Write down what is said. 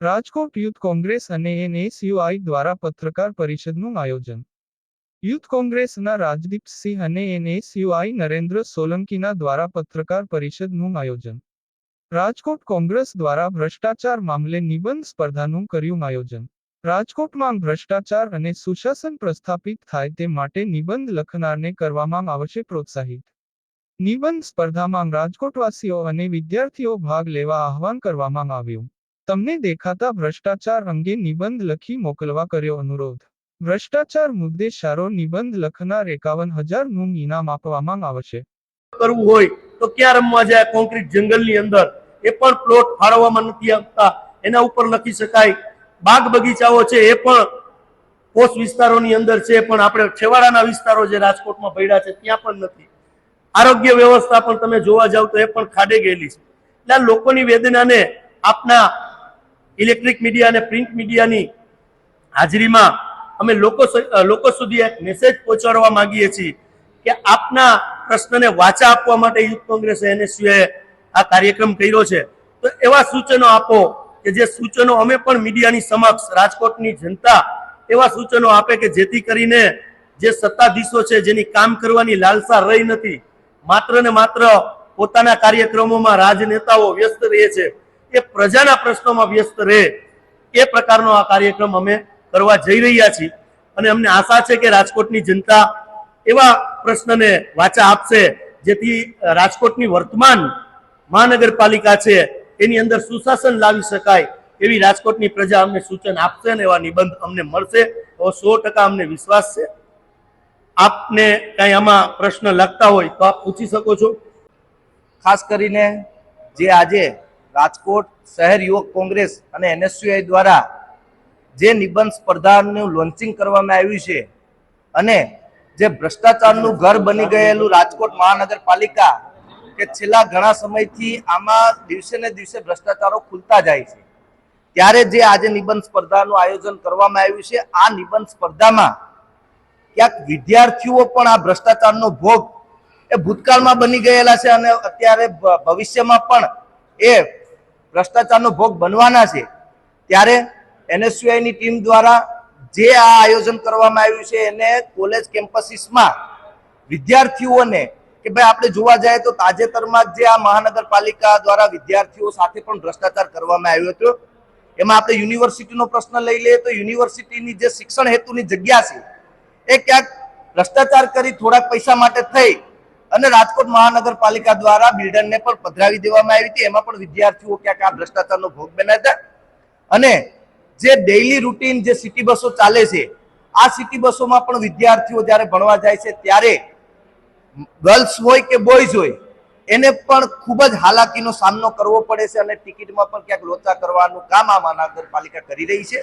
Rajkot youth Congress અને NSUI દ્વારા પત્રકાર પરિષદનું આયોજન. યુથ કોંગ્રેસના રાજદીપસિંહ અને એનએસયુઆઈ નરેન્દ્ર સોલંકીના દ્વારા પત્રકાર પરિષદનું આયોજન. રાજકોટ કોંગ્રેસ દ્વારા ભ્રષ્ટાચાર મામલે નિબંધ સ્પર્ધાનું કર્યું આયોજન. રાજકોટમાં ભ્રષ્ટાચાર અને સુશાસન પ્રસ્થાપિત થાય તે માટે નિબંધ લખનારને કરવામાં આવશે પ્રોત્સાહિત. નિબંધ સ્પર્ધામાં રાજકોટવાસીઓ અને વિદ્યાર્થીઓ ભાગ લેવા આહવાન કરવામાં આવ્યું. તમને દેખાતા ભ્રષ્ટાચાર અંગે નિબંધ લખી મોકલવા કર્યો અનુરોધ. ભ્રષ્ટાચાર મુદ્દે સારો નિબંધ લખનાર એકાવન હજારનું ઇનામ આપવામાં આવશે. કરવું હોય તો ક્યાં રમવા જાય? કોન્ક્રીટ જંગલની અંદર. એ પણ પ્લોટ ફાળવવામાં નથી આપતા એના ઉપર લખી શકાય, બાગ બગીચાઓ છે એ પણ કોસ વિસ્તારોની અંદર છે, પણ આપણે છેવાડાના વિસ્તારો જે રાજકોટમાં પડ્યા છે ત્યાં પણ નથી. આરોગ્ય વ્યવસ્થા પણ તમે જોવા જાવ તો એ પણ ખાડે ગયેલી છે. એટલે લોકોની વેદનાને આપના ઇલેક્ટ્રિક મીડિયા અને પ્રિન્ટ મીડિયાની હાજરીમાં અમે લોકો લોકો સુધી એક મેસેજ પહોંચાડવા માંગીએ છીએ કે આપના પ્રશ્નને વાચા આપવા માટે યુથ કોંગ્રેસ એનએસયુએ આ કાર્યક્રમ કર્યો છે. તો એવા સૂચનો આપો કે જે સૂચનો અમે પણ મીડિયાની સમક્ષ રાજકોટની જનતા એવા સૂચનો આપે કે જેથી કરીને જે સત્તાધીશો છે જેની કામ કરવાની લાલસા રહી નથી, માત્ર ને માત્ર પોતાના કાર્યક્રમોમાં રાજનેતાઓ વ્યસ્ત રહે છે. એ પ્રજાના પ્રશ્નોમાં વ્યસ્ત રહે એ પ્રકારનો આ કાર્યક્રમ અમે કરવા જઈ રહ્યા છીએ. અને અમને આશા છે કે રાજકોટની જનતા એવા પ્રશ્નને વાચા આપશે, જેથી રાજકોટની વર્તમાન મહાનગરપાલિકા છે એની અંદર સુશાસન લાવી શકાય એવી રાજકોટની પ્રજા અમને સૂચન આપશે ને એવા નિબંધ અમને મળશે. એવો સો ટકા અમને વિશ્વાસ છે. આપને કઈ આમાં પ્રશ્ન લખતા હોય તો આપ પૂછી શકો છો. ખાસ કરીને જે આજે રાજકોટ શહેર યુવક કોંગ્રેસ અને એનએસયુઆઈ દ્વારા જે નિબંધ સ્પર્ધાનું લોન્ચિંગ કરવામાં આવ્યું છે અને જે ભ્રષ્ટાચારનું ઘર બની ગયેલું રાજકોટ મહાનગરપાલિકા કે છેલ્લા ઘણા સમયથી આમાં દિવસે ને દિવસે ભ્રષ્ટાચારો ખુલતા જાય છે. ત્યારે જે આજે નિબંધ સ્પર્ધાનું આયોજન કરવામાં આવ્યું છે, આ નિબંધ સ્પર્ધામાં ક્યાંક વિદ્યાર્થીઓ પણ આ ભ્રષ્ટાચારનો ભોગ એ ભૂતકાળમાં બની ગયેલા છે અને અત્યારે ભવિષ્યમાં પણ એ ભ્રષ્ટાચારનો ભોગ બનવાના છે, ત્યારે એનએસયુઆઈની ટીમ દ્વારા જે આ આયોજન કરવામાં આવ્યું છે, એને કોલેજ કેમ્પસીસમાં વિદ્યાર્થીઓને કે ભાઈ આપણે જોવા જઈએ તો તાજેતરમાં જે આ મહાનગરપાલિકા દ્વારા વિદ્યાર્થીઓ સાથે પણ ભ્રષ્ટાચાર કરવામાં આવ્યો હતો. એમાં આપણે યુનિવર્સિટીનો પ્રશ્ન લઈ લઈએ તો યુનિવર્સિટીની જે શિક્ષણ હેતુની જગ્યા છે, એ ક્યાંક ભ્રષ્ટાચાર કરી થોડાક પૈસા માટે થઈ અને રાજકોટ મહાનગરપાલિકા દ્વારા બિલ્ડરને પણ પધરાવી દેવામાં આવી હતી. એમાં પણ વિદ્યાર્થીઓ ક્યાંક આ ભ્રષ્ટાચારનો ભોગ બન્યા અને જે ડેઇલી રૂટીન જે સિટી બસો ચાલે છે, આ સિટી બસોમાં પણ વિદ્યાર્થીઓ જ્યારે ભણવા જાય છે, ત્યારે ગર્લ્સ હોય કે બોયઝ હોય, એને પણ ખૂબ જ હાલાકીનો સામનો કરવો પડે છે અને ટિકિટમાં પણ ક્યાંક લોચા કરવાનું કામ આ મહાનગરપાલિકા કરી રહી છે.